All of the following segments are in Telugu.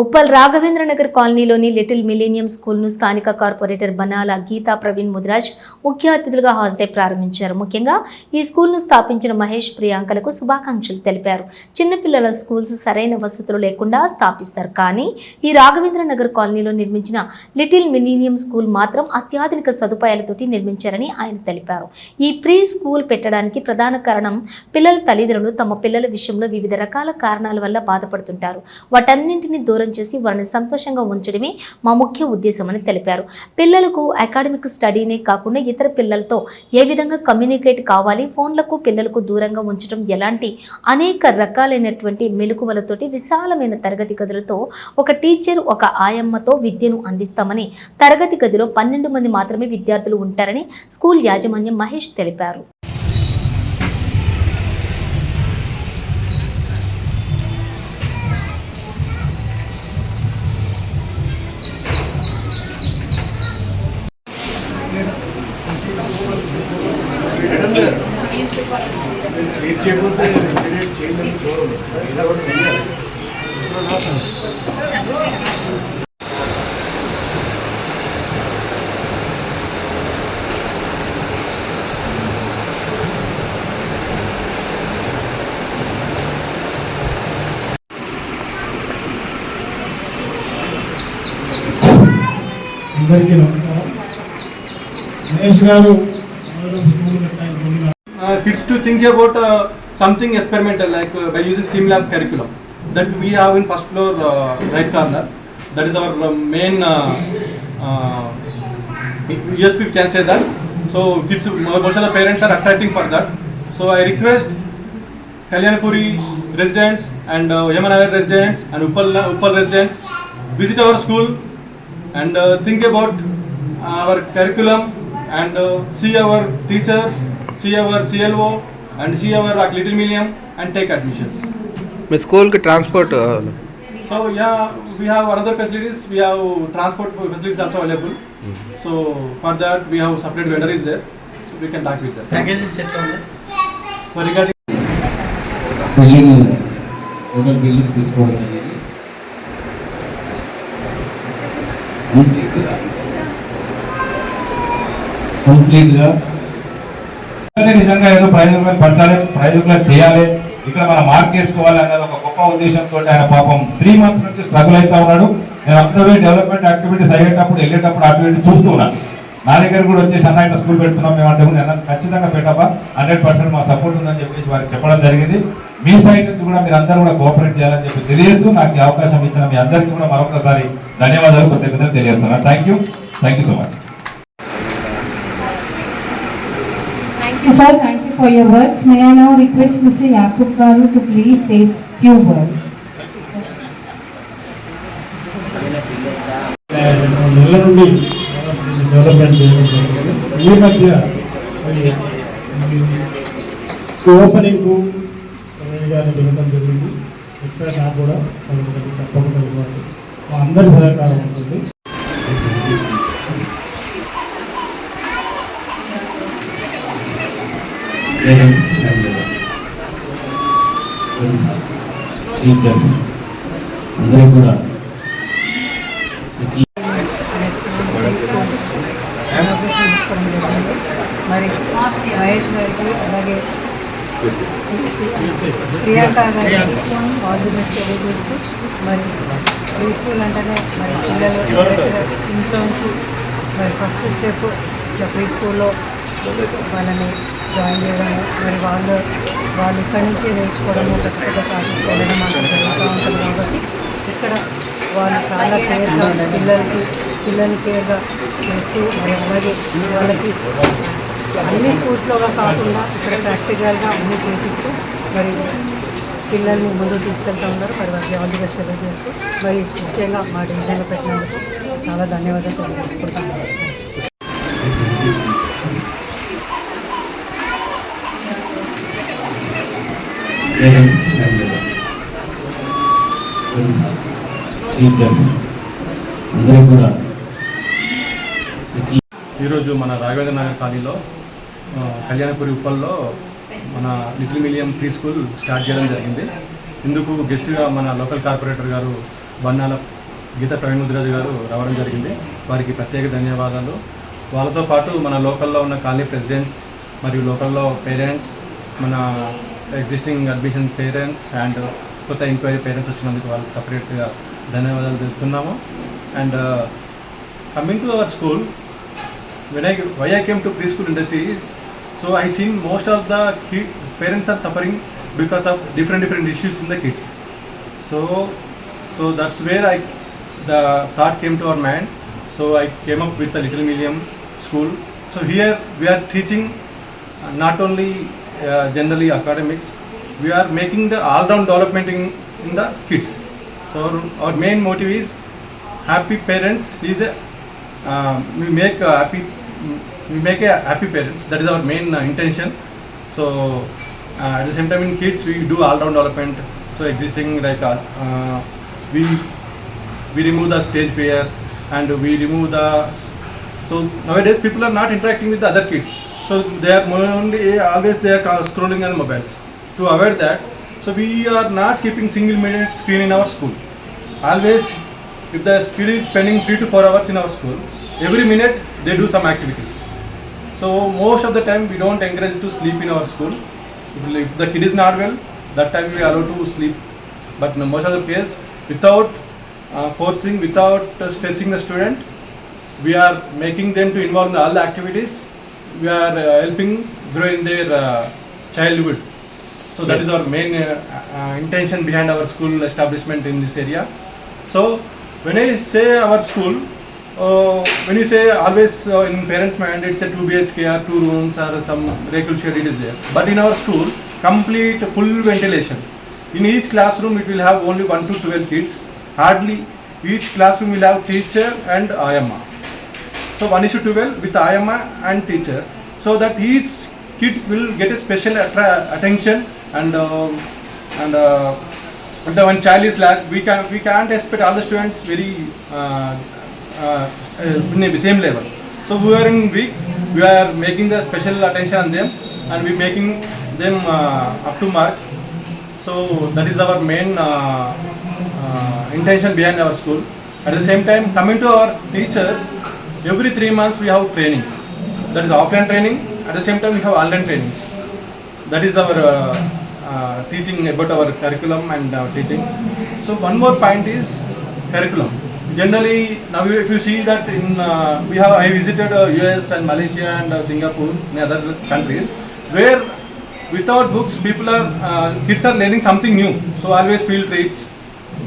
ఉప్పల్ రాఘవేంద్ర నగర్ కాలనీలోని లిటిల్ మిలీనియం స్కూల్ను స్థానిక కార్పొరేటర్ బనాల గీతా ప్రవీణ్ ముదిరాజ్ ముఖ్య అతిథులుగా హాజరై ప్రారంభించారు. ముఖ్యంగా ఈ స్కూల్ను స్థాపించిన మహేష్ ప్రియాంకలకు శుభాకాంక్షలు తెలిపారు. చిన్నపిల్లల స్కూల్స్ సరైన వసతులు లేకుండా స్థాపిస్తారు. కానీ ఈ రాఘవేంద్ర నగర్ కాలనీలో నిర్మించిన లిటిల్ మిలీనియం స్కూల్ మాత్రం అత్యాధునిక సదుపాయాలతోటి నిర్మించారని ఆయన తెలిపారు. ఈ ప్రీ స్కూల్ పెట్టడానికి ప్రధాన కారణం పిల్లల తల్లిదండ్రులు తమ పిల్లల విషయంలో వివిధ రకాల కారణాల వల్ల బాధపడుతుంటారు. వాటన్నింటినీ దూరం చేసి వారిని సంతోషంగా ఉంచడమే మా ముఖ్య ఉద్దేశమని తెలిపారు. పిల్లలకు అకాడమిక్ స్టడీనే కాకుండా ఇతర పిల్లలతో ఏ విధంగా కమ్యూనికేట్ కావాలి ఫోన్లకు పిల్లలకు దూరంగా ఉంచడం ఎలాంటి అనేక రకాలైనటువంటి మెలకువలతోటి విశాలమైన తరగతి గదులతో ఒక టీచర్ ఒక ఆయమ్మతో విద్యను అందిస్తామని తరగతి గదిలో పన్నెండు మంది మాత్రమే విద్యార్థులు ఉంటారని స్కూల్ యాజమాన్యం మహేష్ తెలిపారు. అందరికీ నమస్కారం. మహేష్ గారు to think about uh, something experimental like uh, by using STEAM lab curriculum that we have in first floor uh, right corner. That is our uh, main uh, uh, USP can say that. So kids, most of the parents are attracting for that. So I request Kalyanpuri residents and uh, Yamanagar residents and Uppal, Uppal residents visit our school and uh, think about our curriculum and uh, see our teachers, see our CLO and see our like, little medium and take admissions. మీ స్కూల్కి ట్రాన్స్పోర్ట్ కావాలి So yeah, we have another facilities. We have transport facilities also available. So for that we have separate vendor is there. So we can talk with them. Packages ఎట్లా ఉంది So regarding building total building తీసుకోవడం జరిగింది కంప్లీట్గా నిజంగా ఏదో ప్రయోజనం పట్టాలి ప్రయోజకులు చేయాలి. ఇక్కడ మనం మార్క్ చేసుకోవాలి అన్నది ఒక గొప్ప ఉద్దేశంతో ఆయన పాపం త్రీ మంత్స్ నుంచి స్ట్రగుల్ అవుతా ఉన్నాడు. నేను అప్డవే డెవలప్మెంట్ యాక్టివిటీస్ అయ్యేటప్పుడు వెళ్ళేటప్పుడు అటు చూస్తూ ఉన్నాను నా దగ్గర కూడా వచ్చేసి అన్న ఇట్లా స్కూల్ పెడుతున్నాం మేమంటే నేను ఖచ్చితంగా పెట్టబ్బా హండ్రెడ్ పర్సెంట్ మా సపోర్ట్ ఉందని చెప్పేసి వారికి చెప్పడం జరిగింది. మీ సైడ్ నుంచి కూడా మీరు అందరూ కూడా కోఆపరేట్ చేయాలని చెప్పి తెలియజేస్తూ నాకు అవకాశం ఇచ్చిన మీ అందరికీ కూడా మరొకసారి ధన్యవాదాలు కృతజ్ఞతలు తెలియజేస్తున్నాను. Thank you thank you so much Thank you, sir. Thank you for your words. May I now request Mr. Yakub Garu to please say few words. రెండు మూడు నెలల నుండి దీన్ని డెవలప్మెంట్ చేయడం జరిగింది ఈ మధ్య మరి ఓపెనింగ్ గారిని పిలవడం జరిగింది ఇక్కడ నాకు కూడా పలుకుతుంది తప్పకుండా ఇవ్వాలి మా అందరి సహకారం ఉంటుంది పేరెంట్స్ అండ్ టీచర్స్ అందరూ కూడా మరి మహేష్ గారికి అలాగే ప్రియాంక గారికి ఆల్ ది బెస్ట్ తెలియజేస్తూ మరి ప్రీ స్కూల్ అంటేనే మరి పిల్లలు ఇంట్లో నుంచి మరి ఫస్ట్ స్టెప్ ఇట్లా ప్రీ స్కూల్లో వాళ్ళని జాయిన్ చేయడం మరి వాళ్ళు వాళ్ళు ఇక్కడి నుంచే నేర్చుకోవడము చక్కగా ప్రాక్టీస్ చేయడం మాకు జరుగుతూ ఉంటుంది. కాబట్టి ఇక్కడ వాళ్ళు చాలా కేర్గా పిల్లలకి పిల్లల్ని కేర్గా చేస్తూ మరి అలాగే వాళ్ళకి అన్ని స్కూల్స్లోగా కాకుండా ఇక్కడ ప్రాక్టికల్గా అన్నీ చేపిస్తూ మరి పిల్లల్ని ముందుకు తీసుకెళ్తూ ఉన్నారు. మరి వారికి ఆల్ ది బెస్ట్ తెలియజేస్తూ మరి ముఖ్యంగా మా డివిజన్లో పెట్టినందుకు చాలా ధన్యవాదాలు తెలియజేసుకుంటాను. పేరెంట్స్ అండ్ టీచర్స్ అందరూ కూడా ఈరోజు మన రాఘవేంద్ర నగర్ కాలనీలో కళ్యాణపురి ఉప్పల్లో మన little millennium pre school start చేయడం జరిగింది. ఇందుకు గెస్ట్గా మన లోకల్ కార్పొరేటర్ గారు బన్నాల గీత ప్రవీణ్ ముద్రాజు గారు రావడం జరిగింది. వారికి ప్రత్యేక ధన్యవాదాలు. వాళ్ళతో పాటు మన లోకల్లో ఉన్న కాలనీ ప్రెసిడెంట్స్ మరియు లోకల్లో పేరెంట్స్ మన ఎగ్జిస్టింగ్ అడ్మిషన్ పేరెంట్స్ అండ్ కొత్త ఎంక్వైరీ పేరెంట్స్ వచ్చినందుకు వాళ్ళకి సపరేట్గా ధన్యవాదాలు తెలుపుతున్నాము. And coming to our school Vinayak why I came to pre school industries so I seen most of the parents are suffering because of different different issues in the kids so so that's where I the thought came to our man so I came up with the little medium school so here we are teaching not only uh, generally academics, we are making the all-round development in, in the kids. So our main motive is happy parents is a uh, we make a happy we make a happy parents. That is our main uh, intention. So uh, at the same time in kids we do all round development. So existing like uh, uh, we we remove the stage fear and we remove the so nowadays people are not interacting with the other kids so they are more only always they are scrolling on mobiles. To avoid that so we are not keeping single minute screen in our school. Always if the kid is spending 3 to 4 hours in our school every minute they do some activities. So most of the time we don't encourage to sleep in our school. If, the kid is not well that time we allow to sleep. But most of the case without uh, forcing without uh, stressing the student we are making them to involve in all the activities we are uh, helping grow in their uh, childhood. So that is our main uh, uh, intention behind our school establishment in this area. So when i say our school uh, when you say always uh, in parents mind it's a 2 bhk or 2 rooms or some regular shed it is there. But in our school complete full ventilation. In each classroom it will have only 1 to 12 kids. Hardly each classroom will have teacher and ayama so 1 is to 12 with ayama and teacher. So that each kid will get a special attention and um and uh, the one child is lack we can we can't expect all the students very uh, uh, uh, same level. So we are in week we are making the special attention on them and we making them uh, up to mark. So that is our main uh, uh, intention behind our school. At the same time, coming to our teachers, every three months we have training. That is offline training. At the same time, we have online trainings. That is our uh, uh, teaching about our curriculum and uh, teaching. So one more point is curriculum. Generally, now if you see that in uh, we have I visited uh, US and Malaysia and uh, Singapore and other countries where without books people are uh, kids are learning something new so always field trips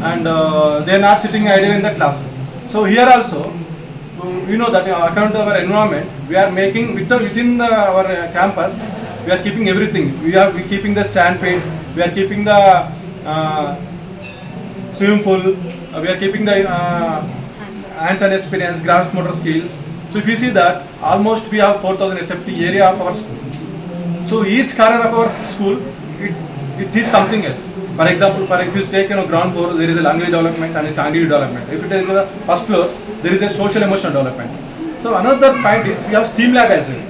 and uh, they are not sitting idle in the classroom so here also you know that according to our environment we are making with the, within the, our uh, campus we are keeping everything. We are we keeping the sand pit we are keeping the uh, swimming pool uh, we are keeping the uh, hands-on experience gross motor skills. So if you see that almost we have 4000 sft area of our school. So each corner of our school, it, it is something else. For example, for if you take you know ground floor, there is a language development and a cognitive development. If it is the first floor, there is a social emotional development. So another point is we have STEAM lab as well.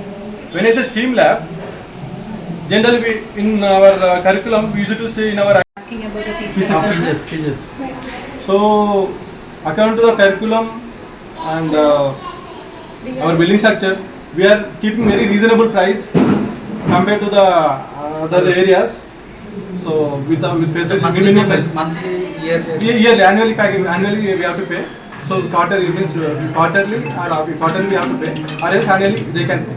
When I say STEAM lab, generally we, in our uh, curriculum we used to say in our Asking about the fees. So according to the curriculum and uh, our building structure, we are keeping very reasonable price compared to the uh, other areas. So with with face year annually packing annually we have to pay so quarter it means quarterly or quarterly have to pay or else annually they can pay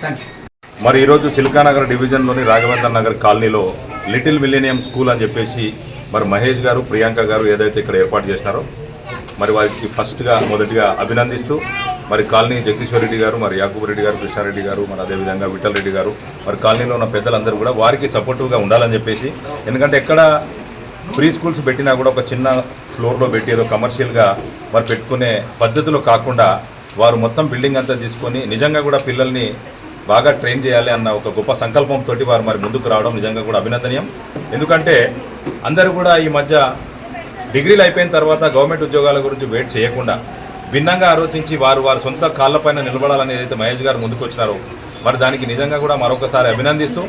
thank you మరి ఈరోజు చిల్కానగర్ డివిజన్లోని రాఘవేంద్ర నగర్ కాలనీలో లిటిల్ మిలేనియం స్కూల్ అని చెప్పేసి మరి మహేష్ గారు ప్రియాంక గారు ఏదైతే ఇక్కడ ఏర్పాటు చేసినారో మరి వారికి ఫస్ట్గా మొదటిగా అభినందిస్తూ మరి కాలనీ జగదీశ్వర్ రెడ్డి గారు మరి యాకూబ్ రెడ్డి గారు కృష్ణారెడ్డి గారు మరి అదేవిధంగా విఠల్ రెడ్డి గారు మరి కాలనీలో ఉన్న పెద్దలందరూ కూడా వారికి సపోర్టివ్గా ఉండాలని చెప్పేసి ఎందుకంటే ఎక్కడ ప్రీ స్కూల్స్ పెట్టినా కూడా ఒక చిన్న ఫ్లోర్లో పెట్టి ఏదో కమర్షియల్గా మరి పెట్టుకునే పద్ధతిలో కాకుండా వారు మొత్తం బిల్డింగ్ అంతా తీసుకొని నిజంగా కూడా పిల్లల్ని బాగా ట్రైన్ చేయాలి అన్న ఒక గొప్ప సంకల్పంతో వారు మరి ముందుకు రావడం నిజంగా కూడా అభినందనీయం. ఎందుకంటే అందరూ కూడా ఈ మధ్య డిగ్రీలు అయిపోయిన తర్వాత గవర్నమెంట్ ఉద్యోగాల గురించి వెయిట్ చేయకుండా భిన్నంగా ఆలోచించి వారు వారి సొంత కాళ్ళపైన నిలబడాలని ఏదైతే మహేష్ గారు ముందుకొచ్చినారో. మరి దానికి నిజంగా కూడా మరొకసారి అభినందిస్తూ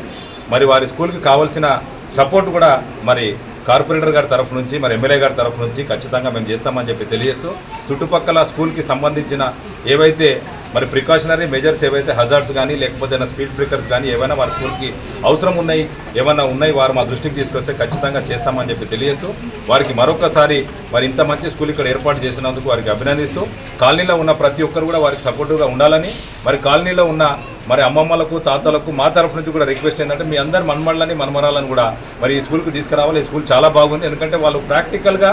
మరి వారి స్కూల్కి కావాల్సిన సపోర్ట్ కూడా మరి కార్పొరేటర్ గారి తరఫు నుంచి మరి ఎమ్మెల్యే గారి తరఫు నుంచి ఖచ్చితంగా మేము చేస్తామని చెప్పి తెలియజేస్తూ చుట్టుపక్కల స్కూల్కి సంబంధించిన ఏవైతే మరి ప్రికాషనరీ మెజర్స్ ఏవైతే హజార్డ్స్ కానీ లేకపోతే ఏమైనా స్పీడ్ బ్రేకర్స్ కానీ ఏవైనా వారి స్కూల్కి అవసరం ఉన్నాయి ఏమైనా ఉన్నాయి వారు మా దృష్టికి తీసుకొస్తే ఖచ్చితంగా చేస్తామని చెప్పి తెలియజేస్తూ వారికి మరొకసారి మరి ఇంత మంచి స్కూల్ ఇక్కడ ఏర్పాటు చేసినందుకు వారికి అభినందిస్తూ కాలనీలో ఉన్న ప్రతి ఒక్కరు కూడా వారికి సపోర్టివ్గా ఉండాలని మరి కాలనీలో ఉన్న మరి అమ్మమ్మలకు తాతలకు మా తరఫు నుంచి కూడా రిక్వెస్ట్ ఏంటంటే మీ అందరు మన్మళ్ళని మన్మరాలను కూడా మరి ఈ స్కూల్కి తీసుకురావాలి. ఈ స్కూల్ చాలా బాగుంది. ఎందుకంటే వాళ్ళు ప్రాక్టికల్గా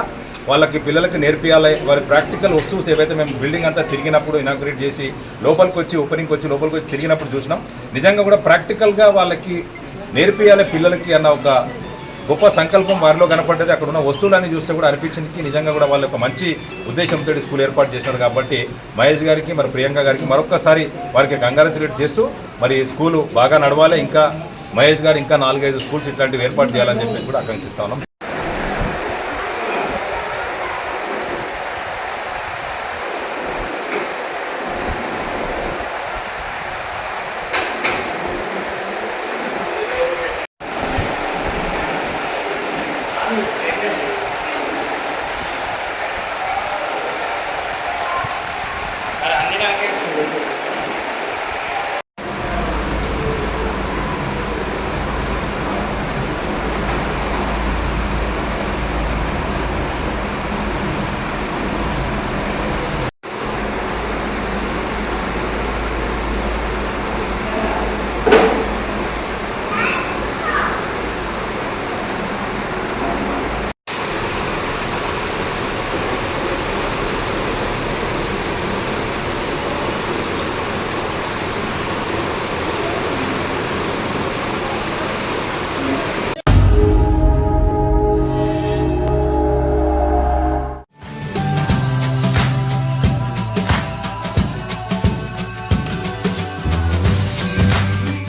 వాళ్ళకి పిల్లలకి నేర్పియాలి. వారి ప్రాక్టికల్ వస్తువుస్ ఏవైతే మేము బిల్డింగ్ అంతా తిరిగినప్పుడు ఇనాగ్రేట్ చేసి లోపలికి వచ్చి ఓపెనింగ్కి వచ్చి లోపలికి వచ్చి తిరిగినప్పుడు చూసినాం. నిజంగా కూడా ప్రాక్టికల్గా వాళ్ళకి నేర్పియాలి పిల్లలకి అన్న ఒక గొప్ప సంకల్పం వారిలో కనపడ్డది. అక్కడ ఉన్న వస్తువులన్నీ చూస్తే కూడా అనిపించింది. నిజంగా కూడా వాళ్ళ ఒక మంచి ఉద్దేశంతో స్కూల్ ఏర్పాటు చేశారు కాబట్టి మహేష్ గారికి మరి ప్రియాంక గారికి మరొకసారి వారికి కంగ్రాచులేట్ చేస్తూ మరి స్కూలు బాగా నడవాలి. ఇంకా మహేష్ గారు ఇంకా నాలుగైదు స్కూల్స్ ఇట్లాంటివి ఏర్పాటు చేయాలని చెప్పి కూడా ఆకాంక్షిస్తా ఉన్నాం.